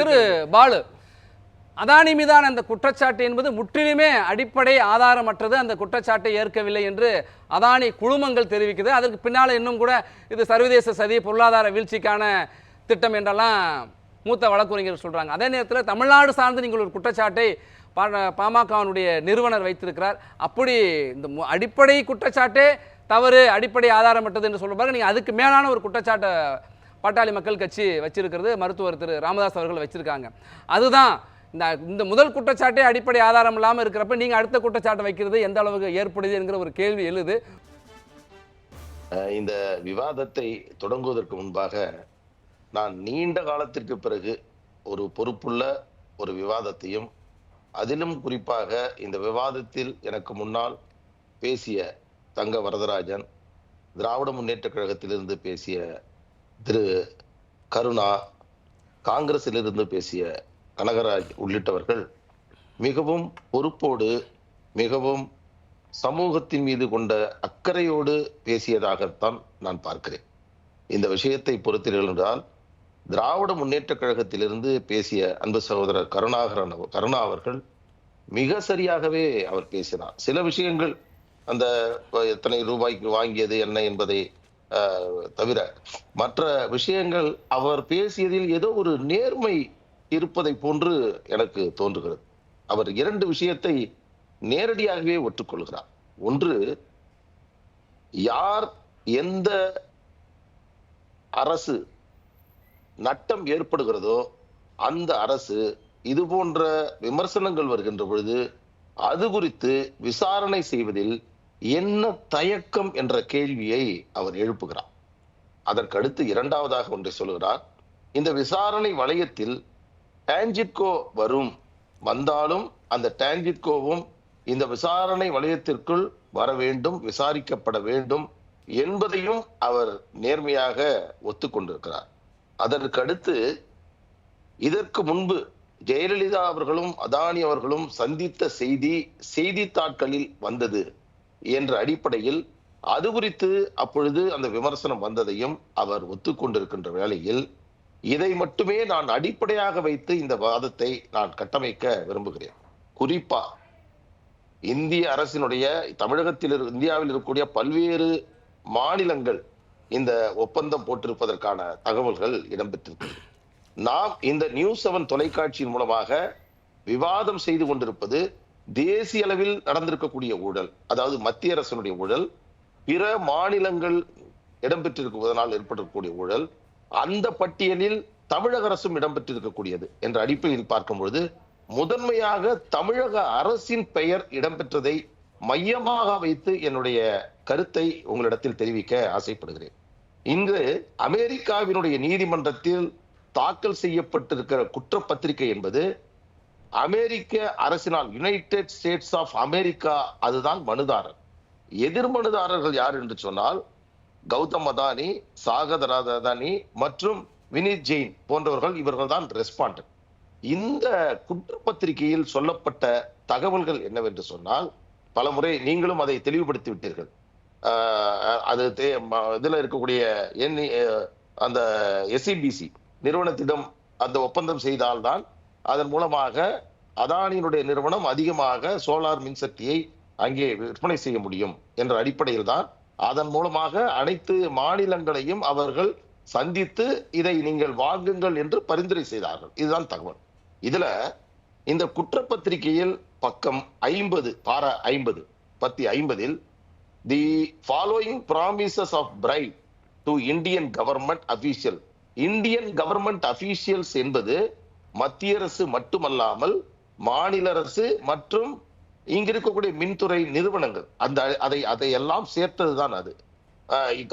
திரு பாலு அதானி மீதான அந்த குற்றச்சாட்டு என்பது முற்றிலுமே அடிப்படை ஆதாரமற்றது. அந்த குற்றச்சாட்டை ஏற்கவில்லை என்று அதானி குழுமங்கள் தெரிவிக்குது. அதற்கு பின்னால் இன்னும் கூட இது சர்வதேச சதி பொருளாதார வீழ்ச்சிக்கான திட்டம் என்றெல்லாம் மூத்த வழக்குரைஞர் சொல்றாங்க. அதே நேரத்தில் தமிழ்நாடு சார்ந்து நீங்கள் ஒரு குற்றச்சாட்டை பாமகனுடைய பாமகவினுடைய நிறுவனர் வைத்திருக்கிறார். அப்படி இந்த அடிப்படை குற்றச்சாட்டே தவறு அடிப்படை ஆதாரமற்றது என்று சொல்லுவாங்க நீங்கள் அதுக்கு மேலான ஒரு குற்றச்சாட்டை பாட்டாளி மக்கள் கட்சி வச்சிருக்கிறது மருத்துவர் திரு ராமதாஸ் அவர்கள் வச்சிருக்காங்க. அதுதான் இந்த இந்த முதல் குற்றச்சாட்டே அடிப்படை ஆதாரம் இல்லாமல் இருக்கிறப்ப நீங்கள் அடுத்த குற்றச்சாட்டை வைக்கிறது எந்த அளவுக்கு ஏற்படுது என்கிற ஒரு கேள்வி எழுது. இந்த விவாதத்தை தொடங்குவதற்கு முன்பாக நான் நீண்ட காலத்திற்கு பிறகு ஒரு பொறுப்புள்ள ஒரு விவாதத்தையும் அதிலும் குறிப்பாக இந்த விவாதத்தில் எனக்கு முன்னால் பேசிய தங்க வரதராஜன் திராவிட முன்னேற்ற கழகத்திலிருந்து பேசிய திரு கருணா காங்கிரஸிலிருந்து பேசிய கனகராஜ் உள்ளிட்டவர்கள் மிகவும் பொறுப்போடு மிகவும் சமூகத்தின் மீது கொண்ட அக்கறையோடு பேசியதாகத்தான் நான் பார்க்கிறேன். இந்த விஷயத்தை பொறுத்தீர்கள் என்றால் திராவிட முன்னேற்ற கழகத்திலிருந்து பேசிய அன்பு சகோதரர் கருணாகரன் கருணா அவர்கள் மிக சரியாகவே அவர் பேசினார். சில விஷயங்கள் அந்த எத்தனை ரூபாய்க்கு வாங்கியது என்ன என்பதை தவிர மற்ற விஷயங்கள் அவர் பேசியதில் ஏதோ ஒரு நேர்மை இருப்பதை போன்று எனக்கு தோன்றுகிறது. அவர் இரண்டு விஷயத்தை நேரடியாகவே ஒற்றுக்கொள்கிறார். ஒன்று யார் எந்த அரசு நட்டம் ஏற்படுகிறதோ அந்த அரசு இது போன்ற விமர்சனங்கள் வருகின்ற பொழுது அது குறித்து விசாரணை செய்வதில் என்ன தயக்கம் என்ற கேள்வியை அவர் எழுப்புகிறார். அதற்கடுத்து இரண்டாவதாக ஒன்றை சொல்கிறார் இந்த விசாரணை வளையத்தில் டான்ஜிட்கோ வரும் வந்தாலும் அந்த டான்ஜிட்கோவும் இந்த விசாரணை வளையத்திற்குள் வர வேண்டும் விசாரிக்கப்பட வேண்டும் என்பதையும் அவர் நேர்மையாக ஒத்துக்கொண்டிருக்கிறார். அதற்கடுத்து இதற்கு முன்பு ஜெயலலிதா அவர்களும் அதானி அவர்களும் சந்தித்த செய்தி செய்தித்தாட்களில் வந்தது. என்ற அடிப்படையில் அது குறித்து அப்பொழுது அந்த விமர்சனம் வந்ததையும் அவர் ஒத்துக்கொண்டிருக்கின்ற வேளையில் இதை மட்டுமே நான் அடிப்படையாக வைத்து இந்த வாதத்தை நான் கட்டமைக்க விரும்புகிறேன். குறிப்பா இந்திய அரசினுடைய தமிழகத்தில் இரு- இந்தியாவில் இருக்கக்கூடிய பல்வேறு மாநிலங்கள் இந்த ஒப்பந்தம் போட்டிருப்பதற்கான தகவல்கள் இடம்பெற்றிருக்கிறது நாம் இந்த நியூஸ் செவன் தொலைக்காட்சியின் மூலமாக விவாதம் செய்து கொண்டிருப்பது தேசிய அளவில் நடந்திருக்கக்கூடிய ஊழல் அதாவது மத்திய அரசனுடைய ஊழல் பிற மாநிலங்கள் இடம்பெற்றிருக்குவதனால் ஏற்பட்டிருக்கக்கூடிய ஊழல் அந்த பட்டியலில் தமிழக அரசும் இடம்பெற்றிருக்கக்கூடியது என்ற அடிப்படையில் பார்க்கும் பொழுது முதன்மையாக தமிழக அரசின் பெயர் இடம்பெற்றதை மையமாக வைத்து என்னுடைய கருத்தை உங்களிடத்தில் தெரிவிக்க ஆசைப்படுகிறேன். இன்று அமெரிக்காவினுடைய நீதிமன்றத்தில் தாக்கல் செய்யப்பட்டிருக்கிற குற்றப்பத்திரிகை என்பது அமெரிக்க அரசினால் யுனைடெட் ஸ்டேட்ஸ் ஆஃப் அமெரிக்கா அதுதான் மனுதாரர். எதிர் மனுதாரர்கள் யார் என்று சொன்னால் கௌதம் அதானி சாகத் அதானி மற்றும் வினித் ஜெயின் போன்றவர்கள் இவர்கள் தான் ரெஸ்பாண்ட் இந்த குற்றப்பத்திரிகையில் சொல்லப்பட்ட தகவல்கள் என்னவென்று சொன்னால் பலமுறை நீங்களும் அதை தெளிவுபடுத்தி விட்டீர்கள். ஆஹ் அது தே- இதுல இருக்கக்கூடிய அந்த எஸ்இபிசி நிறுவனத்திடம் அந்த ஒப்பந்தம் செய்தால்தான் அதன் மூலமாக அதானியினுடைய நிறுவனம் அதிகமாக சோலார் மின்சக்தியை அங்கே விற்பனை செய்ய முடியும் என்ற அடிப்படையில் தான் அதன் மூலமாக அனைத்து மாநிலங்களையும் அவர்கள் சந்தித்து இதை நீங்கள் வாங்குங்கள் என்று பரிந்துரை செய்தார்கள். இதுதான் தகவல். இதுல இந்த குற்றப்பத்திரிகையில் பக்கம் ஐம்பது பார ஐம்பது பத்தி ஐம்பதில் the following promises of bribe to Indian government official Indian government officials என்பது மத்திய அரசு மட்டுமல்லாமல் மாநில அரசு மற்றும் இங்க இருக்கக்கூடிய மின்துறை நிறுவனங்கள். அந்த அதை அதையெல்லாம் சேர்த்தது சேர்த்ததுதான் அது.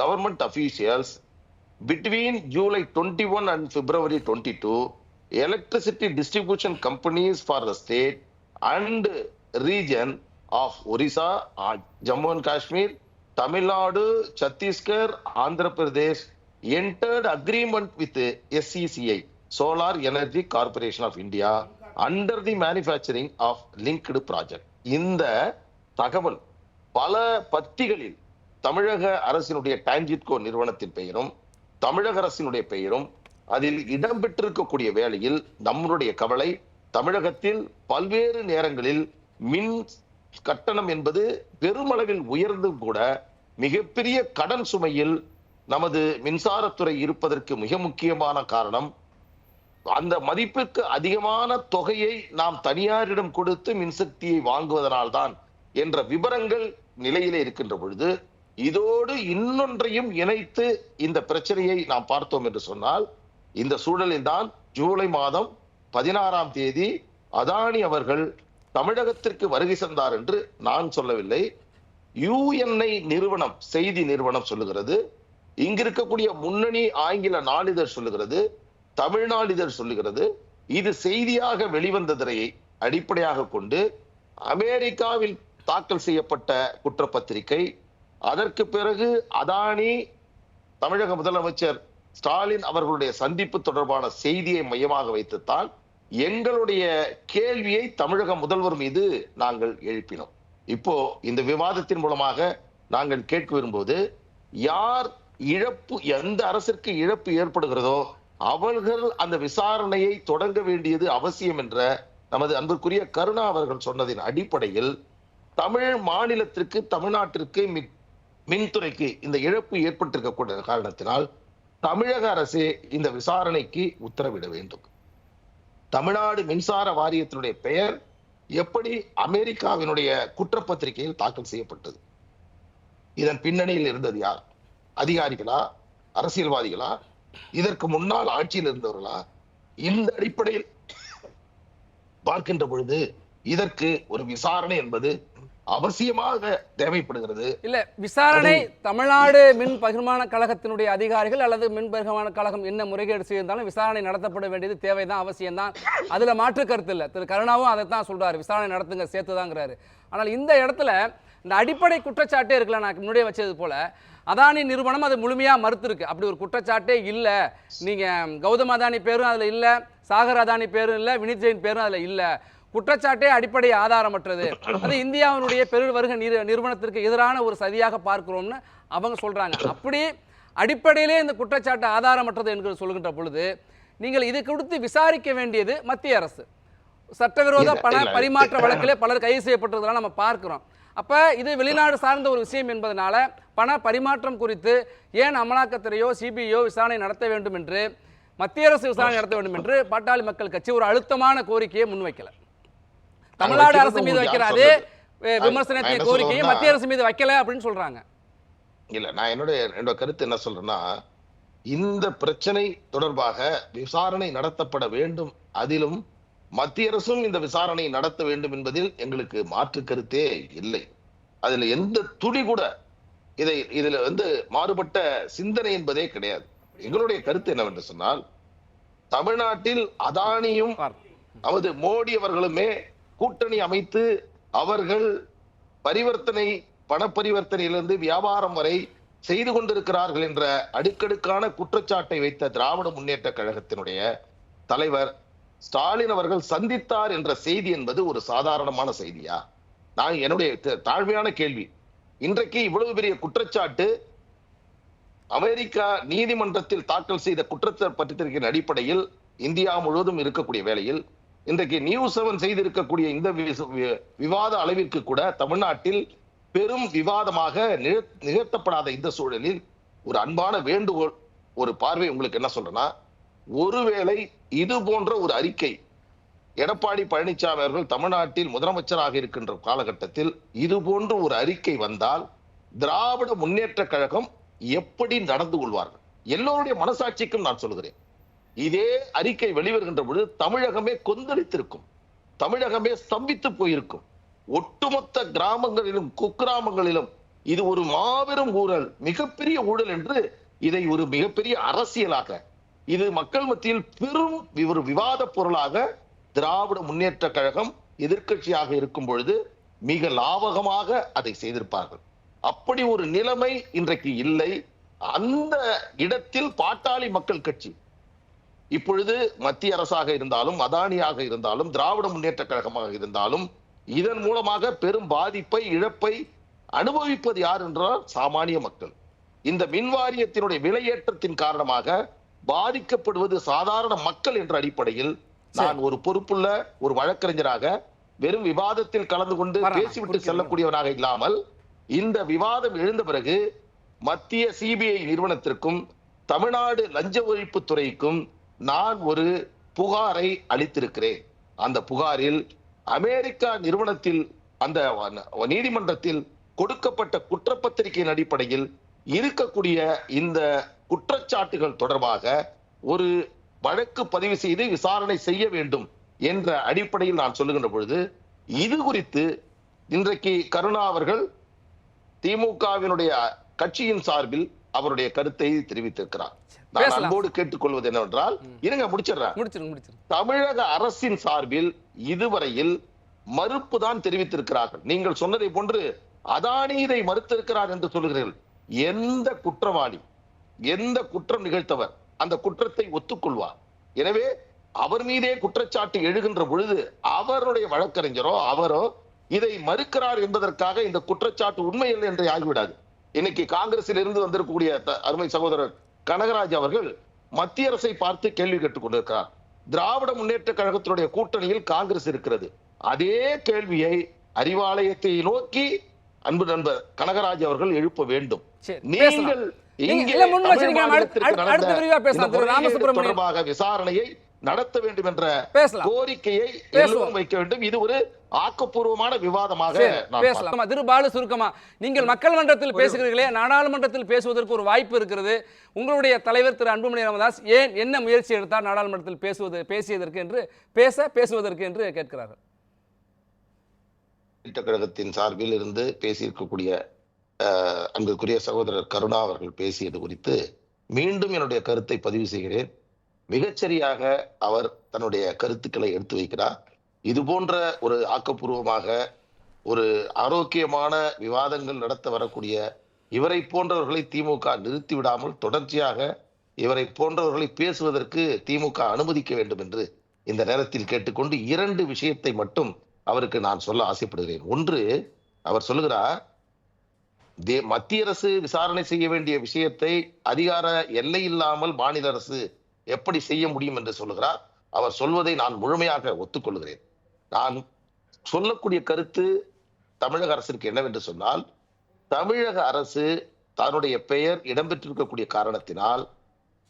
Government officials between July twenty one and February twenty two electricity distribution companies for the state and region of Orissa Jammu and Kashmir Tamil Nadu Chhattisgarh Andhra Pradesh entered agreement with SECI solar energy corporation of India under the manufacturing of linked project இந்த தகவல் பல பத்திகளில் தமிழக அரசினுடைய டான்ஜிட்கோ நிறுவனத்தின் பெயரும் தமிழக அரசினுடைய பெயரும் அதில் இடம்பெற்றிருக்கக்கூடிய வேளையில் நம்மளுடைய கவலை தமிழகத்தில் பல்வேறு நேரங்களில் மின் கட்டணம் என்பது பெருமளவில் உயர்ந்தும் கூட மிகப்பெரிய கடன் சுமையில் நமது மின்சாரத்துறை இருப்பதற்கு மிக முக்கியமான காரணம் அந்த மதிப்பிற்கு அதிகமான தொகையை நாம் தனியாரிடம் கொடுத்து மின்சக்தியை வாங்குவதனால்தான் என்ற விவரங்கள் நிலையிலே இருக்கின்ற பொழுது இதோடு இன்னொன்றையும் இணைத்து இந்த பிரச்சனையை நாம் பார்த்தோம் என்று சொன்னால் இந்த சூழலில் தான் ஜூலை மாதம் பதினாறாம் தேதி அதானி அவர்கள் தமிழகத்திற்கு வருகை சென்றார் என்று நான் சொல்லவில்லை. யுஎன்ஐ நிறுவனம் செய்தி நிறுவனம் சொல்லுகிறது. இங்கிருக்கக்கூடிய முன்னணி ஆங்கில நாளிதழ் சொல்லுகிறது. தமிழ் சொல்லுகிறது இது செய்தியாக வெளிவந்ததை அடிப்படையாக கொண்டு அமெரிக்காவில் தாக்கல் செய்யப்பட்ட குற்றப்பத்திரிகை அதற்கு பிறகு அதானி தமிழக முதலமைச்சர் ஸ்டாலின் அவர்களுடைய சந்திப்பு தொடர்பான செய்தியை மையமாக வைத்துத்தான் எங்களுடைய கேள்வியை தமிழக முதல்வர் மீது நாங்கள் எழுப்பினோம். இப்போ இந்த விவாதத்தின் மூலமாக நாங்கள் கேட்க விரும்புவது யார் இழப்பு எந்த அரசிற்கு இழப்பு ஏற்படுகிறதோ அவர்கள் அந்த விசாரணையை தொடங்க வேண்டியது அவசியம் என்ற நமது அன்புக்குரிய கருணா அவர்கள் சொன்னதின் அடிப்படையில் தமிழ் மாநிலத்திற்கு தமிழ்நாட்டிற்கு மின் மின்துறைக்கு இந்த இழப்பு ஏற்பட்டிருக்கக்கூடிய காரணத்தினால் தமிழக அரசு இந்த விசாரணைக்கு உத்தரவிட வேண்டும். தமிழ்நாடு மின்சார வாரியத்தினுடைய பெயர் எப்படி அமெரிக்காவினுடைய குற்றப்பத்திரிகையில் தாக்கல் செய்யப்பட்டது? இதன் பின்னணியில் இருந்தது யார்? அதிகாரிகளா? அரசியல்வாதிகளா? இதற்கு முன்னால் ஆட்சியில் இருந்தவர்களா? இந்த அடிப்படையில் பார்க்கின்ற பொழுது இதற்கு ஒரு விசாரணை என்பது அவசியமாக தேவைப்படுகிறது. இல்ல விசாரணை தமிழ்நாடு மின் பகிர்மான கழகத்தினுடைய அதிகாரிகள் அல்லது மின் பகிர்மான கழகம் என்ன முறைகேடு செய்திருந்தாலும் விசாரணை நடத்தப்பட வேண்டியது தேவைதான் அவசியம்தான். அதுல மாற்று கருத்து இல்ல. திரு கருணாவும் அதை தான் சொல்றாரு. விசாரணை நடத்துங்க சேர்த்துதாங்கிறாரு. ஆனால் இந்த இடத்துல இந்த அடிப்படை குற்றச்சாட்டே இருக்குல்ல நான் முன்னாடியே வச்சது போல. அதானி நிறுவனம் அது முழுமையா மறுத்திருக்கு. அப்படி ஒரு குற்றச்சாட்டே இல்ல. நீங்க கௌதம் அதானி பேரும் அதுல இல்ல சாகர் அதானி பேரும் இல்ல வினித் ஜெயின் பேரும் அதுல இல்ல. குற்றச்சாட்டே அடிப்படை ஆதாரமற்றது. அது இந்தியாவினுடைய பெரு வருகை நிறு- நிறுவனத்திற்கு எதிரான ஒரு சதியாக பார்க்கிறோம்னு அவங்க சொல்றாங்க. அப்படி அடிப்படையிலே இந்த குற்றச்சாட்டு ஆதாரமற்றது என்று சொல்கின்ற பொழுது நீங்கள் இது கொடுத்து விசாரிக்க வேண்டியது மத்திய அரசு. சட்டவிரோத பண. பரிமாற்ற வழக்கிலே பலர் கைது செய்யப்பட்டிருக்கிறதெல்லாம் நம்ம பார்க்கிறோம். அப்ப இது வெளிநாடு சார்ந்த ஒரு விஷயம் என்பதனால பண பரிமாற்றம் குறித்து ஏன் அமலாக்கத்துறையோ சிபிஐயோ விசாரணை நடத்த வேண்டும் என்று மத்திய அரசு விசாரணை நடத்த வேண்டும் என்று பாட்டாளி மக்கள் கட்சி ஒரு அழுத்தமான கோரிக்கையை முன்வைக்கல. தமிழ்நாடு அரசு மீது வைக்கிற அதே வி- விமர்சனத்தை என்ன கோரிக்கையை மத்திய அரசு மீது வைக்கல அப்படின்னு சொல்றாங்க. இல்ல நான் என்னுடைய என்னோட கருத்து என்ன சொல்றேன்னா இந்த பிரச்சனை தொடர்பாக விசாரணை நடத்தப்பட வேண்டும். அதிலும் மத்திய அரசும் இந்த விசாரணை நடத்த வேண்டும் என்பதில் எங்களுக்கு மாற்று கருத்தே இல்லை. அதுல எந்த துளி கூட இதை இதுல வந்து மாறுபட்ட சிந்தனை என்பதே கிடையாது. எங்களுடைய கருத்து என்னவென்று சொன்னால் தமிழ்நாட்டில் அதானியும் அவது மோடி அவர்களுமே கூட்டணி அமைத்து அவர்கள் பரிவர்த்தனை பண பரிவர்த்தனையிலிருந்து வியாபாரம் வரை செய்து கொண்டிருக்கிறார்கள் என்ற அடுக்கடுக்கான குற்றச்சாட்டை வைத்த திராவிட முன்னேற்ற கழகத்தினுடைய தலைவர் ஸ்டாலின் அவர்கள் சந்தித்தார் என்ற செய்தி என்பது ஒரு சாதாரணமான செய்தியா? நான் என்னுடைய தாழ்மையான கேள்வி. இன்றைக்கு இவ்வளவு பெரிய குற்றச்சாட்டு அமெரிக்கா நீதிமன்றத்தில் தாக்கல் செய்த குற்றத்தை பத்திரிகையின் அடிப்படையில் இந்தியா முழுவதும் இருக்கக்கூடிய வேளையில் இன்றைக்கு நியூஸ் செவன் செய்திருக்கக்கூடிய இந்த விவாத அளவிற்கு கூட தமிழ்நாட்டில் பெரும் விவாதமாக நிகழ்த்தப்படாத இந்த சூழலில் ஒரு அன்பான வேண்டுகோள் ஒரு பார்வை உங்களுக்கு என்ன சொல்றேன்னா ஒருவேளை இது போன்ற ஒரு அறிக்கை எடப்பாடி பழனிசாமி அவர்கள் தமிழ்நாட்டில் முதலமைச்சராக இருக்கின்ற காலகட்டத்தில் இது போன்ற ஒரு அறிக்கை வந்தால் திராவிட முன்னேற்ற கழகம் எப்படி நடந்து கொள்வார்கள்? எல்லோருடைய மனசாட்சிக்கும் நான் சொல்கிறேன் இதே அறிக்கை வெளிவருகின்ற பொழுது தமிழகமே கொந்தளித்திருக்கும். தமிழகமே ஸ்தம்பித்து போயிருக்கும். ஒட்டுமொத்த கிராமங்களிலும் குக்கிராமங்களிலும் இது ஒரு மாபெரும் ஊழல் மிகப்பெரிய ஊழல் என்று இதை ஒரு மிகப்பெரிய அரசியலாக இது மக்கள் மத்தியில் பெரும் ஒரு விவாத பொருளாக திராவிட முன்னேற்ற கழகம் எதிர்கட்சியாக இருக்கும் பொழுது மிக லாவகமாக அதை செய்திருப்பார்கள். அப்படி ஒரு நிலைமை இன்றைக்கு இல்லை. அந்த இடத்தில் பாட்டாளி மக்கள் கட்சி இப்பொழுது மத்திய அரசாக இருந்தாலும் அதானியாக இருந்தாலும் திராவிட முன்னேற்ற கழகமாக இருந்தாலும் இதன் மூலமாக பெரும் பாதிப்பை இழப்பை அனுபவிப்பது யார் என்றால் சாமானிய மக்கள். இந்த மின் வாரியத்தினுடைய விலையேற்றத்தின் காரணமாக பாதிக்கப்படுவது சாதாரண மக்கள் என்ற அடிப்படையில் நான் ஒரு பொறுப்புள்ள ஒரு வழக்கறிஞராக வெறும் விவாதத்தில் கலந்து கொண்டு பேசிவிட்டு. செல்லக்கூடியவனாக இல்லாமல் இந்த விவாதம் எழுந்த பிறகு மத்திய சிபிஐ நிறுவனத்திற்கும் தமிழ்நாடு லஞ்ச ஒழிப்பு துறைக்கும் நான் ஒரு புகாரை அளித்திருக்கிறேன் அந்த புகாரில் அமெரிக்கா நிறுவனத்தில் அந்த நீதிமன்றத்தில் கொடுக்கப்பட்ட குற்றப்பத்திரிகையின் அடிப்படையில் இருக்கக்கூடிய இந்த குற்றச்சாட்டுகள் தொடர்பாக ஒரு வழக்கு பதிவு செய்து விசாரணை செய்ய வேண்டும் என்ற அடிப்படையில் நான் சொல்லுகின்ற பொழுது இது குறித்து இன்றைக்கு கருணா அவர்கள் திமுகவினுடைய கட்சியின் சார்பில் அவருடைய கருத்தை தெரிவித்திருக்கிறார். நான். அன்போடு கேட்டுக்கொள்வது என்னவென்றால் இருங்க முடிச்சிடுறேன். தமிழக அரசின் சார்பில் இதுவரையில் மறுப்பு தான் தெரிவித்திருக்கிறார்கள். நீங்கள் சொன்னதை போன்று அதானி இதை மறுத்திருக்கிறார் என்று சொல்லுகிறீர்கள். எந்த குற்றவாளி? எந்த குற்றம் நிகழ்த்தவர் அந்த குற்றத்தை ஒத்துக்கொள்வார். எனவே அவர் மீதே குற்றச்சாட்டு எழுகின்ற பொழுது அவருடைய வழக்கறிஞரோ அவரோ இதை மறுக்கிறார் என்பதற்காக இந்த குற்றச்சாட்டு உண்மை இல்லை என்று ஆகிவிடாது. இன்னைக்கு காங்கிரஸில் இருந்து வந்திருக்கக்கூடிய அருமை சகோதரர் கனகராஜ் அவர்கள் மத்திய அரசை பார்த்து கேள்வி கேட்டுக் கொண்டிருக்கிறார். திராவிட முன்னேற்ற கழகத்தினுடைய கூட்டணியில் காங்கிரஸ் இருக்கிறது. அதே கேள்வியை அறிவாலயத்தை நோக்கி அன்பு நண்பர் கனகராஜ் அவர்கள் எழுப்ப வேண்டும். நீங்கள் தொடர்பாக விசாரணையை நடத்த வேண்டும் என்ற. கோரிக்கையை வைக்க வேண்டும். இது ஒரு ஆக்கப்பூர்வமான விவாதமாக சரி, நான் பேசலாம். ஆமா, திரு பாலு சுருக்கமா நீங்கள் மக்கள் மன்றத்தில் பேசுகிறீர்களே நாடாளுமன்றத்தில் பேசுவதற்கு ஒரு வாய்ப்பு இருக்கிறது. உங்களுடைய தலைவர் திரு அன்புமணி ராமதாஸ் ஏன் என்ன முயற்சி எடுத்தார் நாடாளுமன்றத்தில் பேசுவது பேசியதற்கு என்று பேச பேசுவதற்கு என்று கேட்கிறார்கள்? கழகத்தின் சார்பில் இருந்து பேசியிருக்கக்கூடிய அன்புக்குரிய சகோதரர் கருணா அவர்கள் பேசியது குறித்து மீண்டும் என்னுடைய கருத்தை பதிவு செய்கிறேன். மிகச்சரியாக அவர் தன்னுடைய கருத்துக்களை எடுத்து வைக்கிறார். இது போன்ற ஒரு ஆக்கப்பூர்வமாக ஒரு ஆரோக்கியமான விவாதங்கள் நடத்த வரக்கூடிய இவரை போன்றவர்களை திமுக நிறுத்தி விடாமல் தொடர்ச்சியாக இவரை போன்றவர்களை பேசுவதற்கு திமுக அனுமதிக்க வேண்டும் என்று இந்த நேரத்தில் கேட்டுக்கொண்டு இரண்டு விஷயத்தை மட்டும் அவருக்கு நான் சொல்ல ஆசைப்படுகிறேன். ஒன்று அவர் சொல்லுகிறார் தே- மத்திய அரசு விசாரணை செய்ய வேண்டிய விஷயத்தை அதிகார எல்லை இல்லாமல் மாநில அரசு எப்படி செய்ய முடியும் என்று சொல்லுகிறார். அவர் சொல்வதை நான் முழுமையாக ஒத்துக்கொள்கிறேன். நான் சொல்லக்கூடிய கருத்து தமிழக அரசிற்கு என்னவென்று சொன்னால் தமிழக அரசு தன்னுடைய பெயர் இடம்பெற்றிருக்கக்கூடிய காரணத்தினால்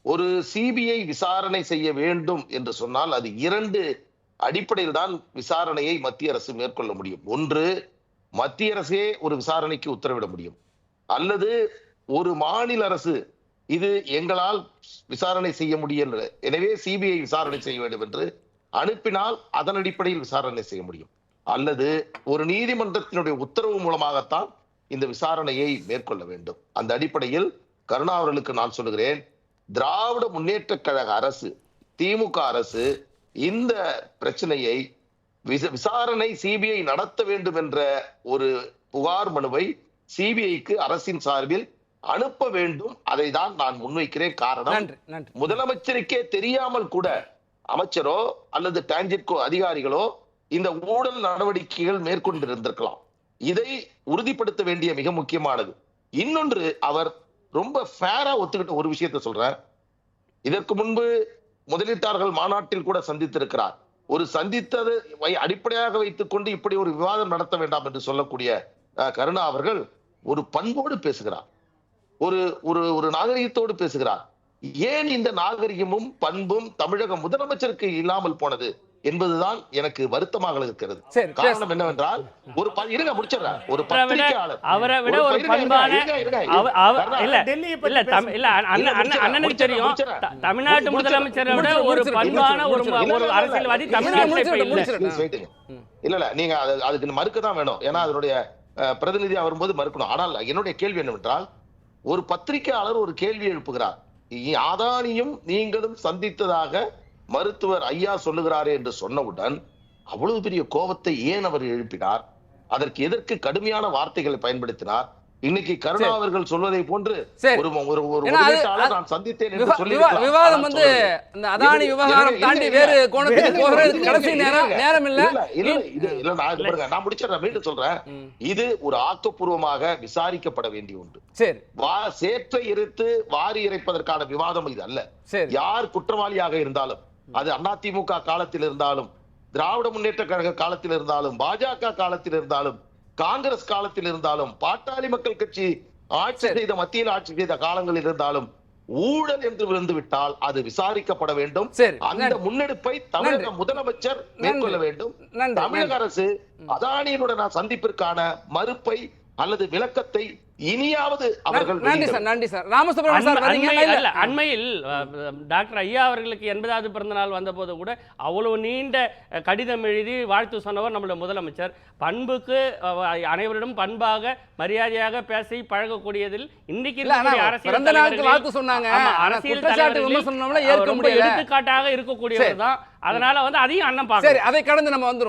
ஒரு சிபிஐ விசாரணை செய்ய வேண்டும் என்று சொன்னால் அது இரண்டு அடிப்படையில் தான் விசாரணையை மத்திய அரசு மேற்கொள்ள முடியும். ஒன்று மத்திய அரசே ஒரு விசாரணைக்கு உத்தரவிட முடியும். அல்லது ஒரு மாநில அரசு இது எங்களால் விசாரணை செய்ய முடியல. எனவே சிபிஐ விசாரணை செய்ய வேண்டும் என்று அனுப்பினால் அதன் அடிப்படையில் விசாரணை செய்ய முடியும். அல்லது ஒரு நீதிமன்றத்தினுடைய உத்தரவு மூலமாகத்தான் இந்த விசாரணையை மேற்கொள்ள வேண்டும். அந்த அடிப்படையில் கருணா அவர்களுக்கு நான் சொல்லுகிறேன் திராவிட முன்னேற்ற கழக அரசு திமுக அரசு இந்த பிரச்சனையை விசாரணை சிபிஐ நடத்த வேண்டும் என்ற ஒரு புகார் மனுவை சிபிஐக்கு அரசின் சார்பில் அனுப்ப வேண்டும். அதை தான் நான் முன்வைக்கிறேன். காரணம் முதலமைச்சருக்கே தெரியாமல் கூட அமைச்சரோ அல்லது டான்ஜிட்கோ அதிகாரிகளோ இந்த ஊழல் நடவடிக்கைகள் மேற்கொண்டிருந்திருக்கலாம். இதை உறுதிப்படுத்த வேண்டிய மிக முக்கியமானது. இன்னொன்று அவர் ரொம்ப ஃபேரா ஒத்துக்கிட்ட ஒரு விஷயத்தை சொல்றேன் இதற்கு முன்பு முதலீட்டாளர்கள் மாநாட்டில் கூட சந்தித்திருக்கிறார். ஒரு சந்தித்தது வை- அடிப்படையாக வைத்துக் கொண்டு இப்படி ஒரு விவாதம் நடத்த வேண்டாம் என்று சொல்லக்கூடிய அஹ், கருணா அவர்கள் ஒரு பண்போடு பேசுகிறார். ஒரு ஒரு ஒரு நாகரிகத்தோடு பேசுகிறார். ஏன் இந்த நாகரிகமும் பண்பும் தமிழக முதலமைச்சருக்கு இல்லாமல் போனது? என்பதுதான் எனக்கு வருத்தமாக இருக்கிறது. காரணம் என்னவென்றால் ஒரு இருங்க முடிச்சிடுறேன் ஒரு பத்திரிகையாளர். அவரை விட ஒரு பண்பான இல்ல இல்ல இல்ல அண்ணனுக்கு தெரியும். தமிழ்நாட்டு. முதலமைச்சரை விட ஒரு பண்பான ஒரு அரசியல்வாதி முடிச்சிடறேன், இல்ல. இல்ல நீங்க அது- அதுக்கு மறுக்க தான் வேணும். ஏன்னா அதனுடைய பிரதிநிதியா வரும்போது மறுக்கணும். ஆனால் என்னுடைய கேள்வி என்னவென்றால் ஒரு பத்திரிகையாளர் ஒரு கேள்வி எழுப்புகிறார். அதானியும் நீங்களும் சந்தித்ததாக மருத்துவர் ஐயா சொல்லுகிறாரே என்று சொன்னவுடன் அவ்வளவு பெரிய கோபத்தை ஏன் அவர் எழுப்பினார்? அதற்கு எதற்கு கடுமையான வார்த்தைகளை பயன்படுத்தினார்? இன்னைக்கு கருணா அவர்கள் சொல்வதை போன்று. ஒரு ஒரு ஒரு நான் சந்தித்தேன் என்று விவாதம் வந்து அதானி விவகாரம் தாண்டி வேறு. கோணத்துக்கு போகிறது கடைசி நேரம். நேரம் இல்ல இது இல்ல நான் பாருங்க நான் முடிச்சிடுறேன். மீண்டும் சொல்றேன். இது ஒரு ஆக்கப்பூர்வமாக விசாரிக்கப்பட வேண்டிய ஒன்று சரி. வா சேற்றை எரித்து வாரி இறைப்பதற்கான விவாதம் இது அல்ல. யார் குற்றவாளியாக இருந்தாலும் அது அதிமுக காலத்தில் இருந்தாலும் திராவிட முன்னேற்ற கழக காலத்தில் இருந்தாலும் பாஜக காலத்தில் இருந்தாலும் காங்கிரஸ் காலத்தில் இருந்தாலும் பாட்டாளி மக்கள் கட்சி ஆட்சி. செய்த மத்தியில் ஆட்சி செய்த காலங்களில் இருந்தாலும் ஊழல் என்று விழுந்து விட்டால் அது விசாரிக்கப்பட வேண்டும் அந்த. முன்னெடுப்பை தமிழக. முதலமைச்சர். மேற்கொள்ள வேண்டும் தமிழக. அரசு அதானியுடனான சந்திப்பிற்கான மறுப்பை அல்லது விளக்கத்தை இனியாவது அவர்கள் நன்றி சார் நன்றி சார். ராமசுப்ரமணியன் சார் அண்மையில் அஹ், டாக்டர் ஐயா அவர்களுக்கு எண்பதாவது பிறந்த நாள் வந்தபோது கூட அவ்வளவு நீண்ட கடிதம் எழுதி வாழ்த்து சொன்னவர் நம்மளுடைய முதலமைச்சர். பண்புக்கு அனைவரிடம் பண்பாக மரியாதையாக பேசி பழகக்கூடியதில் இன்னைக்கு பிறந்த நாளுக்கு வாழ்த்து சொன்னாங்க. அரசியல் அவர் ஏற்க முடியல. எடுத்துக்காட்டாக இருக்கக்கூடியவர் தான். அதனால வந்து அதையும் அண்ணன் பார்க்கணும். சரி அதை கடந்து நம்ம வந்துருவோம்.